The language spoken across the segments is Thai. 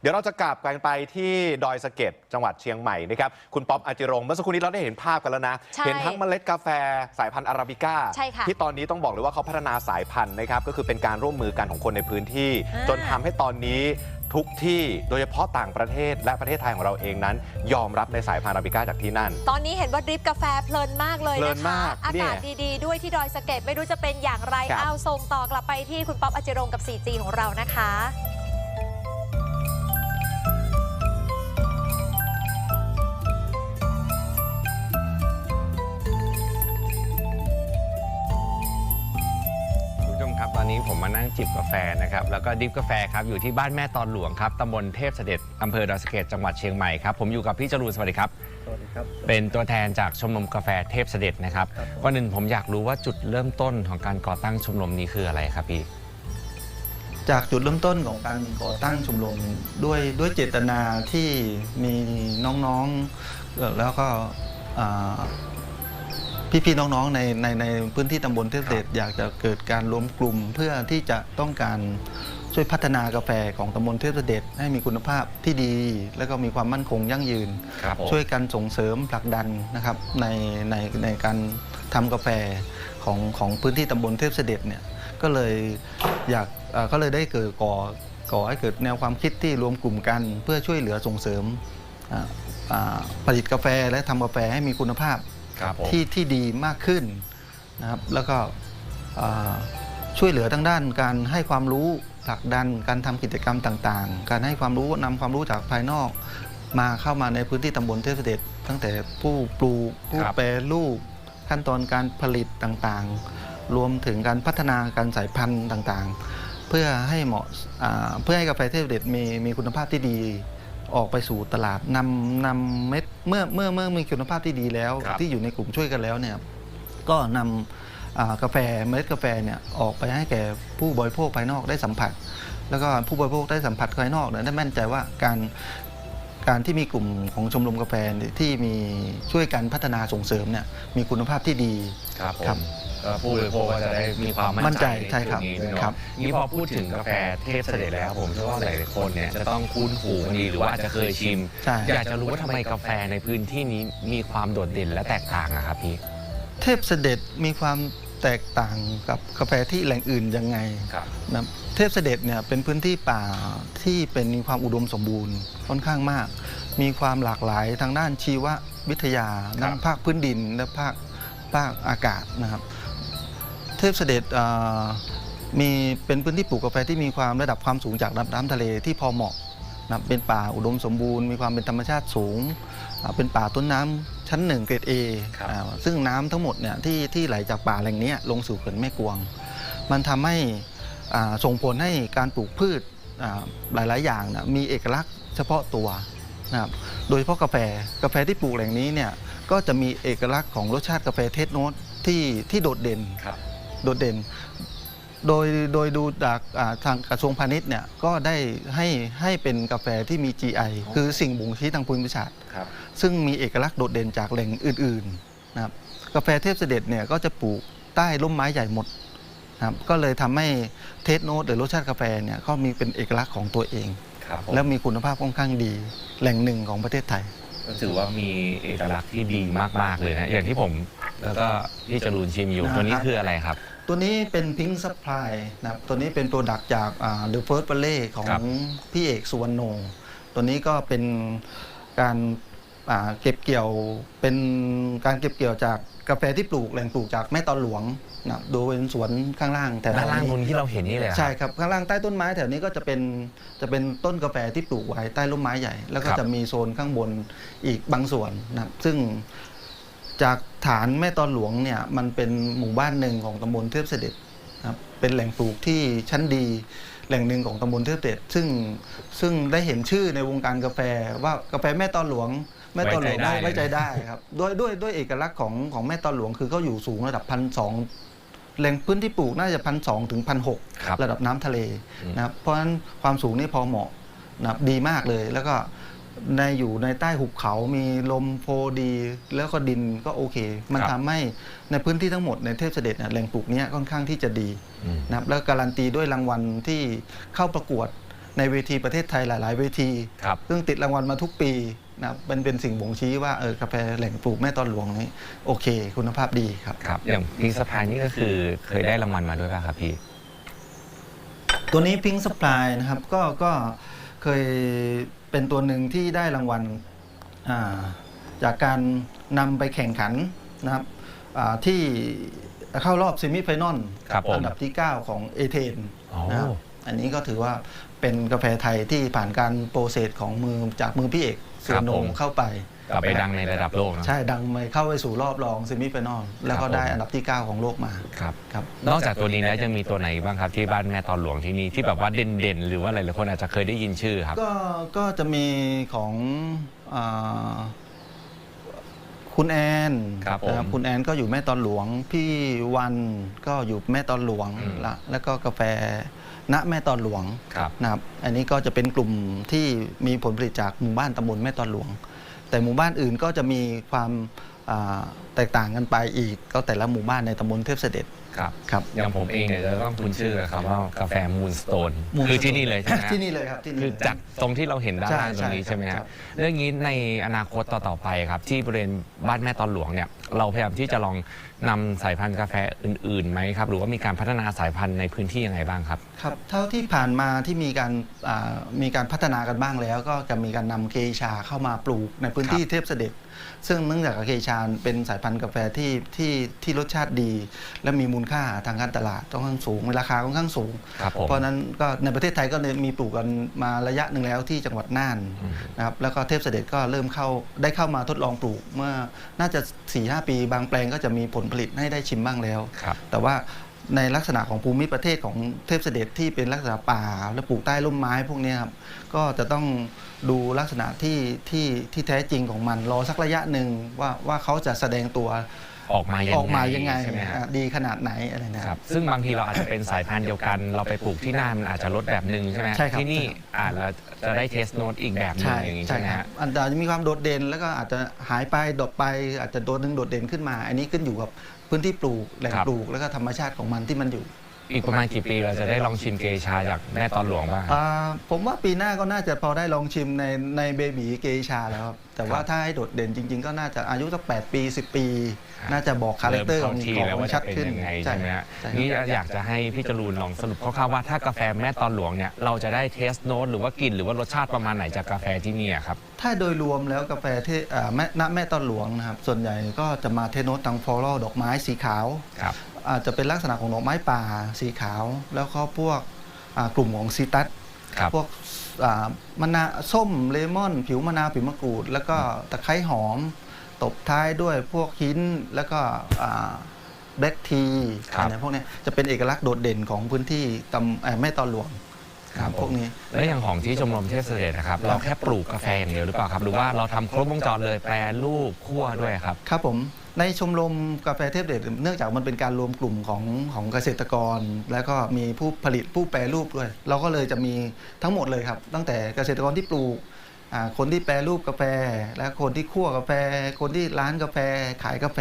เดี๋ยวเราจะกลับกันไปที่ดอยสะเก็ดจังหวัดเชียงใหม่นะครับคุณป๊อปอาจิรงค์เมื่อสักครู่นี้เราได้เห็นภาพกันแล้วนะใช่เห็นทั้งเมล็ดกาแฟสายพันธุ์อาราบิก้าใช่ค่ะที่ตอนนี้ต้องบอกเลยว่าเขาพัฒนาสายพันธุ์นะครับก็คือเป็นการร่วมมือกันของคนในพื้นที่อ่าจนทำให้ตอนนี้ทุกที่โดยเฉพาะต่างประเทศและประเทศไทยของเราเองนั้น ยอมรับในสายพันธุ์อาราบิก้าจากที่นั่น ตอนนี้เห็นว่าดริฟกาแฟเพลินมากเลยเพลินะนคะมากอาเนี่ยกาศดีๆ ด้วยที่ดอยสะเก็ดไม่รู้จะเป็นอย่างไรครับเอาส่งต่อกลับไปที่คุณป๊อปอจิรงค์กับ 4G ของเรานะคะ นนี้ผมมานั่งจิบกาแฟนะครับ แล้วก็ดริฟกาแฟครับ อยู่ที่บ้านแม่ตอนหลวงครับตำบลเทพเสด็จอำเภอดอยสะเก็ดจังหวัดเชียงใหม่ครับ ผมอยู่กับพี่จรูนสวัสดีครับ สวัสดีครับ เป็นตัวแทนจากชมรมกาแฟเทพเสด็จนะครับครับผม ก่อนหนึ่งผมอยากรู้ว่าจุดเริ่มต้นของการก่อตั้งชมรมนี้คืออะไรครับพี่จากจุดเริ่มต้นของการก่อตั้งชมรมด้วยด้วยเจตนาที่มีน้องๆเอ่อแล้วก็อ่า พี่ๆน้องๆในในในพื้นที่ตำบลเทพเดชอยากจะเกิดการรวมกลุ่มเพื่อที่จะต้องการช่วยพัฒนากาแฟของตำบลเทพเดชให้มีคุณภาพที่ดี แล้วก็มีความมั่นคงยั่งยืน ครับผม ช่วยกันส่งเสริมผลักดันนะครับในในในการทำกาแฟของของพื้นที่ตำบลเทพเสด็จเนี่ยก็เลยอยากเอ่อก็เลยได้เกิดก่อก่อให้เกิดแนวความคิดที่รวมกลุ่มกัน เพื่อช่วยเหลือส่งเสริมอ่าอ่าผลิตกาแฟและทำกาแฟให้มีคุณภาพ ครับผม ที่ที่ดีมากขึ้นนะครับแล้วก็อ่าช่วยเหลือทั้งด้านการให้ความรู้ผลักดันการทำกิจกรรมต่างๆ การให้ความรู้นำความรู้จากภายนอก มาเข้ามาในพื้นที่ตำบลเทพเสด็จตั้งแต่ผู้ปลูกผู้ครับ แปรรูป ขั้นตอนการผลิตต่างๆ รวมถึงการพัฒนาการสายพันธุ์ต่างๆ เพื่อให้เหมาะอ่าเพื่อให้กาแฟเทพเสด็จมีมีคุณภาพที่ดี ออกไปสู่ตลาดนำนำเม็ดเมื่อเมื่อเมื่อมีคุณภาพที่ดีแล้ว ครับ ที่อยู่ในกลุ่มช่วยกันแล้วเนี่ยก็นำอ่ากาแฟเมล็ดกาแฟเนี่ยออกไปให้แก่ผู้บริโภคภายนอกได้สัมผัส แล้วก็ผู้บริโภคได้สัมผัสภายนอกเนี่ยได้มั่นใจว่าการ การที่มีกลุ่มของชมรมกาแฟเนี่ยที่มีช่วยกันพัฒนาส่งเสริมเนี่ยมีคุณภาพที่ดีครับผครัมบก็ผู้บริโภคก็จะได้มีความมั่มั่นนใจใจใช่ครับนจุดนี้ด้วยเนอะครับนี่พอพูดถึงกาแฟเทพเสด็จแล้วผมเชื่อว่าหลายๆคนเนี่ยจะต้องคุ้นหูกันดีหรือว่าอาจจะเคยชิมใช่อยากจะรู้ว่าทำไมกาแฟในพื้นที่นี้มีความโดดเด่นและแตกต่างอะครับพี่เทพเสด็จมีความ แตกต่างกับกาแฟที่แหล่งอื่นยังไงครับ นะเทพเสด็จเนี่ยเป็นพื้นที่ป่าที่เป็นมีความอุดมสมบูรณ์ค่อนข้างมาก มีความหลากหลายทางด้านชีววิทยาทั้งภาคพื้นดินและภาคภาคอากาศนะครับ เทพเสด็จเอ่อมีเป็นพื้นที่ปลูกกาแฟที่มีความระดับความสูงจากระดับน้ำทะเลที่พอเหมาะนะครับเป็นป่าอุดมสมบูรณ์ มีความเป็นธรรมชาติสูงอ่า เป็นป่าต้นน้ำชั้นหนึ่งเกรด A ครับอ่าซึ่งน้ำทั้งหมดเนี่ยที่ที่ไหลจากป่าแหล่งเนี้ยลงสู่เขื่อนแม่กวง มันทำให้อ่าส่งผลให้การปลูกพืชอ่าหลาย ๆ อย่างนะมีเอกลักษณ์เฉพาะตัวนะครับโดยเฉพาะกาแฟกาแฟที่ปลูกแหล่งนี้เนี่ยก็จะมีเอกลักษณ์ของรสชาติกาแฟเทสโนตที่ที่โดดเด่นครับโดดเด่น โดยโดยดูจากอ่าทางกระทรวงพาณิชย์เนี่ยก็ได้ให้ให้เป็นกาแฟที่มี GI คือสิ่งบ่งชี้ทางภูมิศาสตร์ครับซึ่งมีเอกลักษณ์โดดเด่นจากแหล่งอื่นๆนะครับกาแฟเทพเสด็จเนี่ยก็จะปลูกใต้ร่มไม้ใหญ่หมดนะครับก็เลยทำให้เทสโนตหรือรสชาติกาแฟเนี่ยก็มีเป็นเอกลักษณ์ของตัวเองครับผมแล้วมีคุณภาพค่อนข้างดี แหล่งหนึ่งของประเทศไทย ก็ถือว่ามีเอกลักษณ์ที่ดีมากๆเลยนะอย่างที่ผมแล้วก็พี่จรูนชิมอยู่นะครับตัวนี้คืออะไรครับ ตัวนี้เป็นพิง k ์ u p p l y นะครับตัวนี้เป็นโปรดักต์จากเดอะเฟิร์ส a เล่ของครับพี่เอกสุวรรณโนตัวนี้ก็เป็นการอ่าเก็บเกี่ยวเป็นการเก็บเกี่ยวจากกาแฟที่ปลูกแหล่งปลูกจากแม่ตอนหลวงนะครับโดยเป็นสวนข้างล่างแถวด้านล่างนี้บนที่เราเห็นนี่เลยเหรอใช่ครับข้างล่างใต้ต้นไม้แถวนี้ก็จะเป็นจะเป็นต้นกาแฟที่ปลูกไว้ใต้ร่มไม้ใหญ่ แล้วก็ครับจะมีโซนข้างบนอีกบางส่วนนะครับซึ่ง จากฐานแม่ตอนหลวงเนี่ยมันเป็นหมู่บ้านหนึ่งของตำบลเทพเสด็จนะครับเป็นแหล่งปลูกที่ชั้นดี แหล่งหนึ่งของตำบลเทพเสด็จซึ่งซึ่งได้เห็นชื่อในวงการกาแฟว่ากาแฟแม่ตอนหลวงแม่ตอนหลวงไว้ไว้ใจได้ไว้ใจได้ครับด้วยด้วยด้วยเอกลักษณ์ของของแม่ตอนหลวงคือเขาอยู่สูงระดับพันสองแหล่งพื้นที่ปลูกน่าจะพันสองถึงพันหกครับระดับน้ำทะเลอืมนะครับเพราะฉะนั้นความสูงนี่พอเหมาะนะครับดีมากเลยแล้วก็ ในอยู่ในใต้หุบเขา มีลมโฟดี แล้วก็ดินก็โอเค มันทำให้ในพื้นที่ทั้งหมดในเทพเสด็จเนี่ยแหล่งปลูกเนี้ยค่อนข้างที่จะดีอืมนะครับแล้วการันตีด้วยรางวัลที่เข้าประกวดในเวทีประเทศไทยหลาย ๆ เวทีครับซึ่งติดรางวัลมาทุกปีนะครับเป็นเป็นสิ่งบ่งชี้ว่าเออกาแฟแหล่งปลูกแม่ตอนหลวงนี้โอเค คุณภาพดีครับครับ อย่างพิงสะพายนี่ก็คือเคยได้รางวัลมาด้วยป่ะครับพี่ ตัวนี้พิง k สป l y นะครับก็ก็เคย เป็นตัวหนึ่งที่ได้รางวัลอ่าจากการนำไปแข่งขันนะครับอ่าที่เข้ารอบเซมิไฟนอลครับผมอัดับที่ 9 ของเอเธนอ๋อนะครับอันนี้ก็ถือว่าเป็นกาแฟไทยที่ผ่านการโปรเซสของมือจากมือพี่เอกสุครัวบรรณผมงเข้าไป กลับไปดังในระดับโลกเนอะใช่ดังไปเข้าไปสู่รอบรองเซมิไฟนอลแล้วก็ครับผมได้อันดับที่ 9 ของโลกมาครับครับ นอกจากตัวนี้แล้วยังมีตัวไหนบ้างครับที่บ้านแม่ตอนหลวงที่นี่ที่แบบว่าเด่นๆ หรือว่าหลายๆคนอาจจะเคยได้ยินชื่อครับ ก็ก็จะมีของอาคุณแอนครับผม นะคุณแอนก็อยู่แม่ตอนหลวง พี่วันก็อยู่แม่ตอนหลวงอืมละแล้วก็กาแฟณแม่ตอนหลวง ครับ นะครับ อันนี้ก็จะเป็นกลุ่มที่มีผลผลิตจากหมู่บ้านตำบลแม่ตอนหลวง แต่หมู่บ้านอื่นก็จะมีความแตกต่างกันไปอีกก็แต่ละหมู่บ้านในตำบลเทพเสด็จ ครับครับอย่างผมเองเนี่ยจะต้องคุ้นชื่อกับคำว่ากาแฟมูนสโตน Moonstone คือที่นี่เลยใช่ไหมฮะที่นี่เลยครับที่นี่ คือเลยจากตรงที่เราเห็นด้านล่างใช่ตรงนี้ใช่ใช่ไหมครัฮะบ เรื่องนี้ในอนาคตต่อๆไปครับ ที่บริเวณบ้านแม่ตอนหลวงเนี่ยเราพยายามที่จะลองนำสายพันธุ์กาแฟอื่นๆไหมครับ หรือว่ามีการพัฒนาสายพันธุ์ในพื้นที่ยังไงบ้างครับ ครับเท่าที่ผ่านมาที่มีการอ่ามีการพัฒนากันบ้างแล้ว ก็จะมีการนำเกชาเข้ามาปลูกในพื้นที่เทพเสด็จ ซึ่งเนื่องจากเกชาเป็นสายพันธุ์กาแฟที่ที่ที่รสชาติดี และมีมูลค่าทางการตลาดค่อนข้างสูงราคาค่อนข้างสูง ครับผม เพราะฉะนั้นก็ในประเทศไทยก็มีปลูกกันมาระยะหนึ่งแล้วที่จังหวัดน่านอืมนะครับแล้วก็เทพเสด็จก็เริ่มเข้าได้เข้ามาทดลองปลูกเมื่อน่าจะ4ีหปี บางแปลงก็จะมีผลผลิตให้ได้ชิมบ้างแล้ว ครับ แต่ว่า ในลักษณะของภูมิประเทศของเทพเสด็จที่เป็นลักษณะป่า และปลูกใต้ร่มไม้พวกเนี้ยครับก็จะต้องดูลักษณะที่ที่ที่แท้จริงของมันรอสักระยะหนึ่งว่าว่าเขาจะแสดงตัวออกมายังไงออกมายังไงใช่ไหมฮะอะดีขนาดไหนอะไรนะคครัรับบซึ่งบางทีเราอาจจะเป็นสายพันธุ์เดียวกัน เราไปปลูกที่น่านมันอาจจะลดแบบหนึ่งใช่ไหมใช่ครับที่นี่อาจจะจะได้เทสโนตอีกแบบหนึงใช่อย่างนี้ใช่ใช่ไหมครัฮะบอันอาจจะมีความโดดเด่นแล้วก็อาจจะหายไปดดไป อาจจะตัวหนึงโดดเด่นขึ้นมา อันนี้ขึ้นอยู่กับ พื้นที่ปลูกแหล่งครับปลูกแล้วก็ธรรมชาติของมันที่มันอยู่ อีกประมาณกี่ปีเราจะได้ลองชิมเกชาจากแม่ตอนหลวงบ้าง อ่าผมว่าปีหน้าก็น่าจะพอได้ลองชิมในในเบบีเกชาแล้วครับ แต่ว่าครับถ้าให้โดดเด่นจริง ๆ ก็น่าจะอายุสัก8ปี 10 ปีครับน่าจะบอกคาแรคเตอร์ของมข้าที่ของแล้วมัว่านจะชัดเป็นขึ้นยังไงใช่ไหมฮะใช่นี่ครับอยากจะให้พี่จรูนลองสรุปคร่าวๆว่าถ้ากาแฟแม่ตอนหลวงเนี่ยเราจะได้เทสโนตหรือว่ากลิ่นหรือว่ารสชาติประมาณไหนจากกาแฟที่นี่อะครับ ถ้าโดยรวมแล้วกาแฟที่อ่าแม่ณแม่ต้นหลวงนะครับส่วนใหญ่ก็จะมาเทโนตทางฟลอรัลดอกไม้สีขาว ครับ อาจจะเป็นลักษณะของดอกไม้ป่าสีขาว แล้วก็พวกอ่ากลุ่มของซีตัสครับพวกอ่ามะนาวส้มเลมอน ผิวมะนาวผิวมะกรูด แล้วก็ตะไคร้หอม ตบท้ายด้วยพวกหินแล้วก็แบล็กทีครับอะไรพวกเนี้ยจะเป็นเอกลักษณ์โดดเด่นของพื้นที่ตำเอ่อแม่ตอนหลวงครับพวกนี้แล้วอย่างของที่ชมรมเทพเสด็จนะครับ เราแค่ปลูกกาแฟอย่างเดียวหรือเปล่าครับ หรือว่าเราทำครบวงจรเลยแปรรูปคั่วด้วยครับ ครับผม ในชมรมกาแฟเทพเดชเนื่องจากมันเป็นการรวมกลุ่มของของเกษตรกร แล้วก็มีผู้ผลิตผู้แปรรูปด้วย เราก็เลยจะมีทั้งหมดเลยครับ ตั้งแต่เกษตรกรที่ปลูกคนที่แปรรูปกาแฟ และคนที่คั่วกาแฟ คนที่ร้านกาแฟขายกาแฟ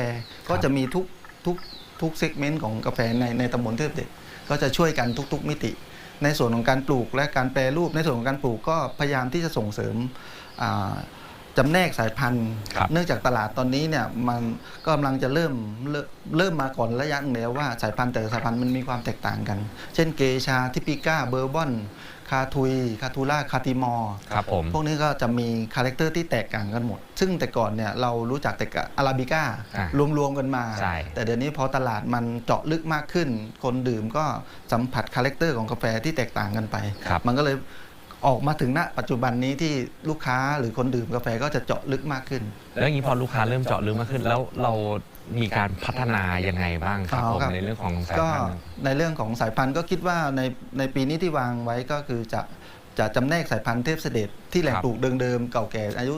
ก็จะมีทุกทุกทุกเซกเมนต์ของกาแฟในในตำบลเทพเดชก็จะช่วยกันทุก ๆ มิติ ในส่วนของการปลูกและการแปรรูปในส่วนของการปลูกก็พยายามที่จะส่งเสริมอ่า จำแนกสายพันธุ์ ครับ เนื่องจากตลาดตอนนี้เนี่ยมันก็กำลังจะเริ่มเริ่มเริ่มมาก่อนระยะหนึงแล้วว่าสายพันธุ์แต่ละสายพันธุ์มันมีความแตกต่างกัน เช่นเกชาทิปิก้าเบอร์บอนคาทุย คาทูล่าคาติมอร์ ครับผม พวกนี้ก็จะมีคาแรคเตอร์ที่แตกต่างกันหมด ซึ่งแต่ก่อนเนี่ยเรารู้จักแต่กับอาราบิก้าอะรวมๆกันมา ใช่ แต่เดี๋ยวนี้พอตลาดมันเจาะลึกมากขึ้น คนดื่มก็สัมผัสคาแรคเตอร์ของกาแฟที่แตกต่างกันไป ครับ มันก็เลย ออกมาถึงณปัจจุบันนี้ที่ลูกค้าหรือคนดื่มกาแฟก็จะเจาะลึกมากขึ้น แล้วอย่างนี้พอลูกค้าเริ่มเจาะลึกมากขึ้น แล้วเรามีการพัฒนายังไงบ้างครับอ๋อผมครับในเรื่องของสายก็พันธุ์ในเรื่องของสายพันธุ์ก็คิดว่าในในปีนี้ที่วางไว้ก็คือจะจะจำแนกสายพันธุ์เทพเสด็จที่แหล่งครับปลูกเดิมๆเก่าแก่อายุ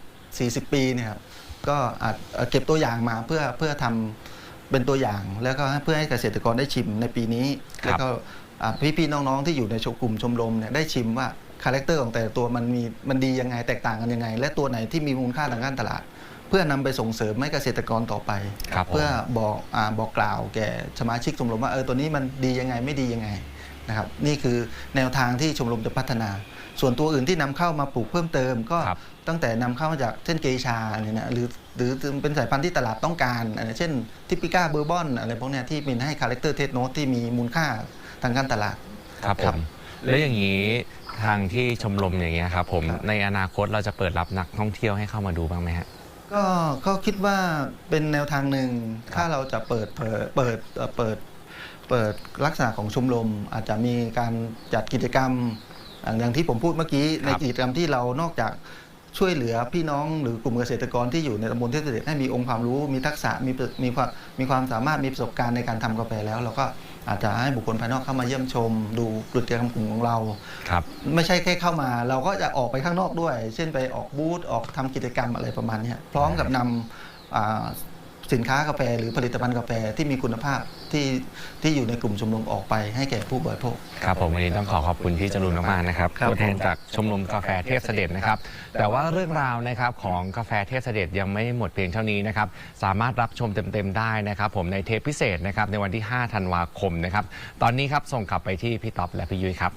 30 40 ปีเนี่ยครับก็อาจเอ่อเก็บตัวอย่างมาเพื่อเพื่อทำเป็นตัวอย่าง แล้วก็เพื่อให้เกษตรกรได้ชิมในปีนี้ครับแล้วก็อ่า พี่ๆน้องๆที่อยู่ในชมกลุ่มชมรมเนี่ยได้ชิมว่าคาแรคเตอร์ของแต่ละตัวมันมีมันดียังไงแตกต่างกันยังไง และตัวไหนที่มีมูลค่าทางการตลาด เพื่อนำไปส่งเสริมให้เกษตรกรต่อไป ครับผมเพื่อบอกอาบอกกล่าวแก่สมาชิกชมรมว่าเออตัวนี้มันดียังไงไม่ดียังไงนะครับนี่คือแนวทางที่ชมรมจะพัฒนา ส่วนตัวอื่นที่นำเข้ามาปลูกเพิ่มเติมก็ครับ ตั้งแต่นำเข้ามาจากเช่นเกชาเนี่ยนะหรือหรือเป็นสายพันธุ์ที่ตลาดต้องการอะไรเช่นทิปิก้าเบอร์บอนอะไรพวกเนี้ยที่เป็นให้คาแรคเตอร์เทสโนตที่มีมูลค่า ทางการตลาด ครับคผรับมแล้วอย่างนี้ทางที่ชมรมอย่างเงี้ยครับผมครับ ในอนาคตเราจะเปิดรับนักท่องเที่ยวให้เข้ามาดูบ้างไหมฮะ ก็ก็คิดว่าเป็นแนวทางหนึ่งถ้าเราจะเปิดเปิดเปิดเอ่อเปิดเปิดลักษณะของชมรม อาจจะมีการจัดกิจกรรม อย่างอย่างที่ผมพูดเมื่อกี้ในครับกิจกรรมที่เรานอกจาก ช่วยเหลือพี่น้องหรือกลุ่มเกษตรกรที่อยู่ในตำบลเทพเสด็จให้มีองค์ความรู้มีทักษะมีประมีความมีความสามารถมีประสบการณ์ในการทำกาแฟแล้ว เราก็อาจจะให้บุคคลภายนอกเข้ามาเยี่ยมชม ดูกิจกรรมกลุ่มของเราครับไม่ใช่แค่เข้ามา เราก็จะออกไปข้างนอกด้วย เช่นไปออกบูธออกทำกิจกรรมอะไรประมาณเนี้ยพร้อมกับนำอ่า สินค้ากาแฟหรือผลิตภัณฑ์กาแฟที่มีคุณภาพที่ที่อยู่ในกลุ่มชมรมออกไปให้แก่ผู้บริโภค ครับผมวันนี้ต้องขอขอบคุณพี่จรูนมากๆนะครับครับตัวแทนจากชมรมกาแฟเทพเสด็จนะครับ แต่ว่าเรื่องราวนะครับของกาแฟเทพเสด็จยังไม่หมดเพียงเท่านี้นะครับสามารถรับชมเต็มๆได้นะครับ ผมในเทปพิเศษนะครับในวันที่ 5 ธันวาคมนะครับตอนนี้ครับส่งกลับไปที่พี่ต๊อบและพี่ยุ้ยครับ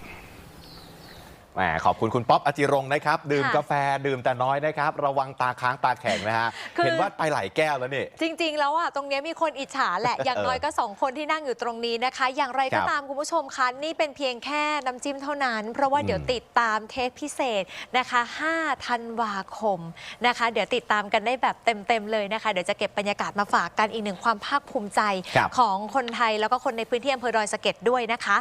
แหมขอบคุณคุณป๊อปอจิรงค์นะครับ ดื่มค่ะกาแฟดื่มแต่น้อยนะครับ ระวังตาค้างตาแข็งนะฮะ คือ เห็นว่าไปหลายแก้วแล้วนี่ จริง ๆ แล้วอะตรงเนี้ยมีคนอิจฉาแหละ อย่างน้อยก็ 2 คนที่นั่งอยู่ตรงนี้นะคะ อย่างไรครัก็บตามคุณผู้ชมคะนี่เป็นเพียงแค่น้ำจิ้มเท่านั้น เพราะว่าเดี๋ยวอืมติดตามเทปพิเศษนะคะ5ธันวาคมนะคะ เดี๋ยวติดตามกันได้แบบเต็ม ๆ เลยนะคะ เดี๋ยวจะเก็บบรรยากาศมาฝากกันอีกหนึ่งความภาคภูมิใจ ครับ ของคนไทยแล้วก็คนในพื้นที่อำเภอดอยสะเก็ดด้วยนะคะ